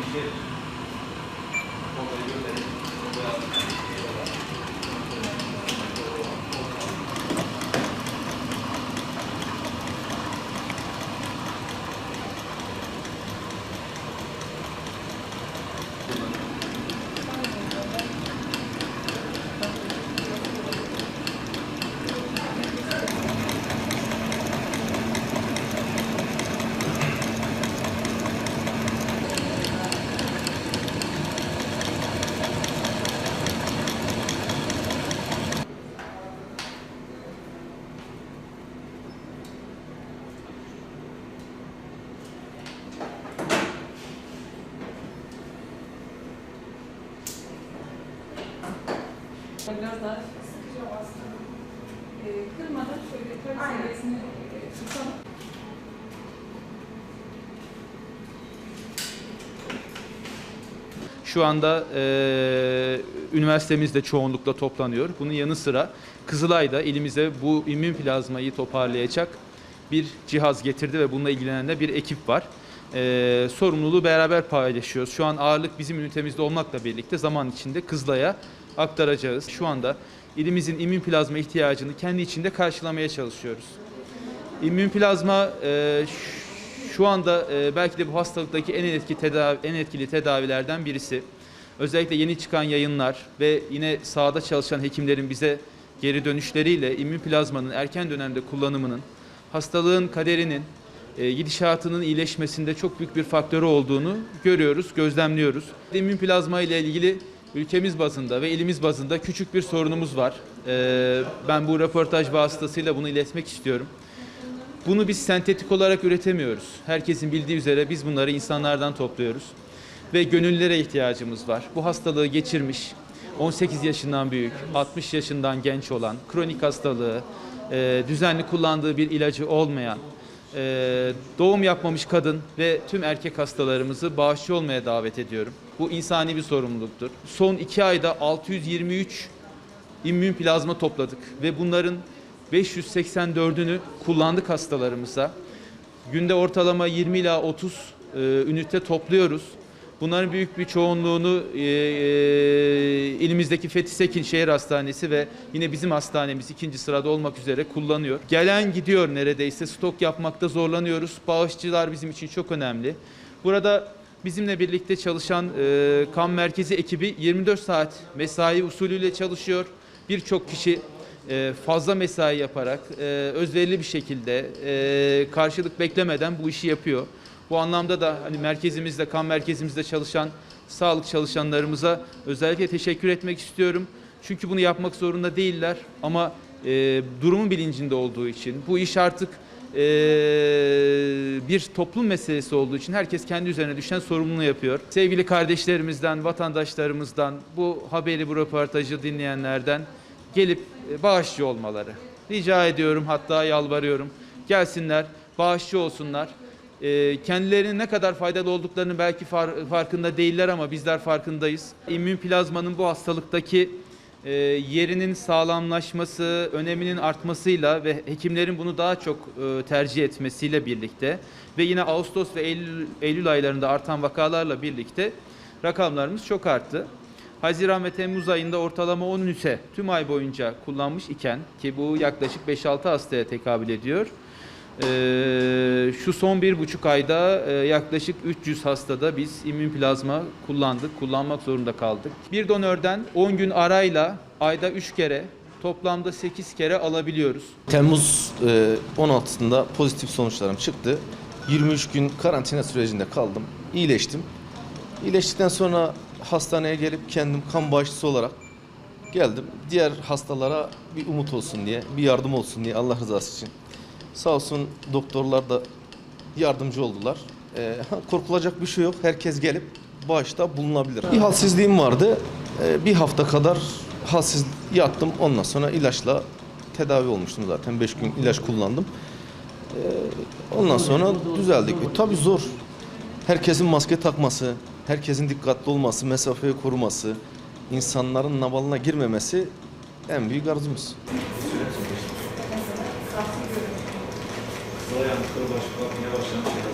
Mau belajar dari. Biraz daha sıkıcı o aslında. Ee, kırmadan şöyle Aynen. seviyesini e, tutalım. Şu anda e, üniversitemizde çoğunlukla toplanıyor. Bunun yanı sıra Kızılay'da elimize bu immün plazmayı toparlayacak bir cihaz getirdi ve bununla ilgilenen de bir ekip var. E, sorumluluğu beraber paylaşıyoruz. Şu an ağırlık bizim ünitemizde olmakla birlikte zaman içinde Kızılay'a aktaracağız. Şu anda ilimizin immün plazma ihtiyacını kendi içinde karşılamaya çalışıyoruz. İmmün plazma e, şu anda e, belki de bu hastalıktaki en etkili tedavi en etkili tedavilerden birisi. Özellikle yeni çıkan yayınlar ve yine sahada çalışan hekimlerin bize geri dönüşleriyle immün plazmanın erken dönemde kullanımının hastalığın kaderinin e, gidişatının iyileşmesinde çok büyük bir faktörü olduğunu görüyoruz, gözlemliyoruz. İmmün plazma ile ilgili ülkemiz bazında ve ilimiz bazında küçük bir sorunumuz var. E, ben bu röportaj vasıtasıyla bunu iletmek istiyorum. Bunu biz sentetik olarak üretemiyoruz. Herkesin bildiği üzere biz bunları insanlardan topluyoruz. Ve gönüllülere ihtiyacımız var. Bu hastalığı geçirmiş, 18 yaşından büyük, 60 yaşından genç olan, kronik hastalığı, e, düzenli kullandığı bir ilacı olmayan, e, doğum yapmamış kadın ve tüm erkek hastalarımızı bağışçı olmaya davet ediyorum. Bu insani bir sorumluluktur. Son iki ayda 623 immün plazma topladık ve bunların 584'ünü kullandık hastalarımıza. Günde ortalama 20 ila 30 e, ünite topluyoruz. Bunların büyük bir çoğunluğunu e, e, ilimizdeki Fethi Sekin Şehir Hastanesi ve yine bizim hastanemiz ikinci sırada olmak üzere kullanıyor. Gelen gidiyor neredeyse stok yapmakta zorlanıyoruz. Bağışçılar bizim için çok önemli. Burada bizimle birlikte çalışan e, kan merkezi ekibi 24 saat mesai usulüyle çalışıyor. Birçok kişi e, fazla mesai yaparak e, özverili bir şekilde e, karşılık beklemeden bu işi yapıyor. Bu anlamda da hani merkezimizde, kan merkezimizde çalışan sağlık çalışanlarımıza özellikle teşekkür etmek istiyorum. Çünkü bunu yapmak zorunda değiller ama e, durumun bilincinde olduğu için bu iş artık e, bir toplum meselesi olduğu için herkes kendi üzerine düşen sorumluluğu yapıyor. Sevgili kardeşlerimizden, vatandaşlarımızdan, bu haberi, bu röportajı dinleyenlerden gelip e, bağışçı olmaları. Rica ediyorum hatta yalvarıyorum. Gelsinler, bağışçı olsunlar. E, kendilerinin ne kadar faydalı olduklarını belki far- farkında değiller ama bizler farkındayız. İmmün plazmanın bu hastalıktaki e, yerinin sağlamlaşması, öneminin artmasıyla ve hekimlerin bunu daha çok e, tercih etmesiyle birlikte ve yine Ağustos ve Eylül, Eylül aylarında artan vakalarla birlikte rakamlarımız çok arttı. Haziran ve Temmuz ayında ortalama 10 ünite tüm ay boyunca kullanmış iken ki bu yaklaşık 5-6 hastaya tekabül ediyor. Ee, şu son bir buçuk ayda e, yaklaşık 300 hastada biz immün plazma kullandık, kullanmak zorunda kaldık. Bir donörden 10 gün arayla ayda 3 kere toplamda 8 kere alabiliyoruz. Temmuz e, 16'sında pozitif sonuçlarım çıktı. 23 gün karantina sürecinde kaldım. İyileştim. İyileştikten sonra hastaneye gelip kendim kan bağışçısı olarak geldim. Diğer hastalara bir umut olsun diye, bir yardım olsun diye Allah rızası için. Sağ olsun doktorlar da yardımcı oldular. E, korkulacak bir şey yok. Herkes gelip bağışta bulunabilir. Bir halsizliğim vardı. E, bir hafta kadar halsiz yattım. Ondan sonra ilaçla tedavi olmuştum zaten. 5 gün ilaç kullandım. Ee, ondan sonra düzeldik. E, tabii zor. Herkesin maske takması, herkesin dikkatli olması, mesafeyi koruması, insanların navalına girmemesi en büyük arzumuz. Florian Kurwa, Miało Szczęście,